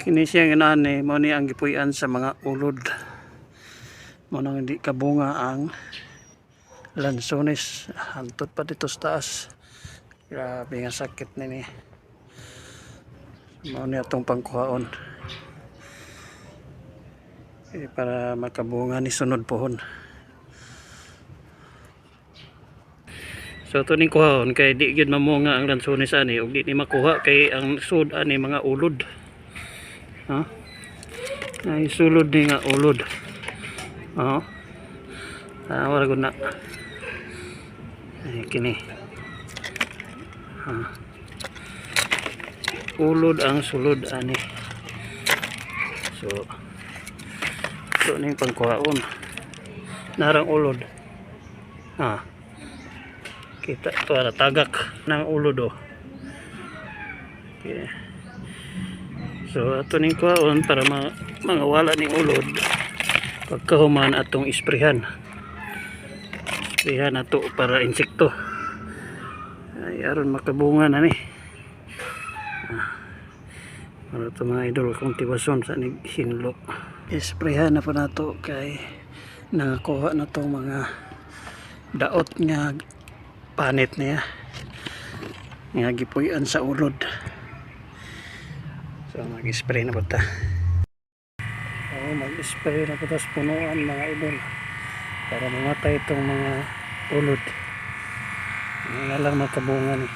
Kini siya nga ni mo ni ang gipuy-an sa mga ulod. Mo nang hindi kabunga ang lansones. Hantod pa dito sa taas. Grabe nga sakit nini. Mo ni atong pangkuhaon. Eh, para makabunga ni sunod pohon. So ito ning kuhaon kay di gyud mamunga ang lansones ani ug di ni makuha kay ang sud ani mga ulod. Ha? Ay sulod ni nga ulod. Oh. Ah, wala gud na. Ay kini. Ha. Ulod ang sulod ani. So ito ning pangkuhaon. Narang ulod. Ha. Kita na tagak ng ulod oh. Okay. So ato ning kuhaon para ma mangawala ning ulod pagkahuman atong isprehan. Isprehan ato para insekto. Ay aron makabunga na ni. Ah. Para ito mga idol kung tibason sa hinlo. Isprehan na pa nato kay nakakuha na tong mga daot nga panit niya nga gipuy-an sa ulod so mag-spray na po ta. Oh, mag-spray na po ta sa punuan mga idol para mamatay itong mga ulod. Nga lang makabungan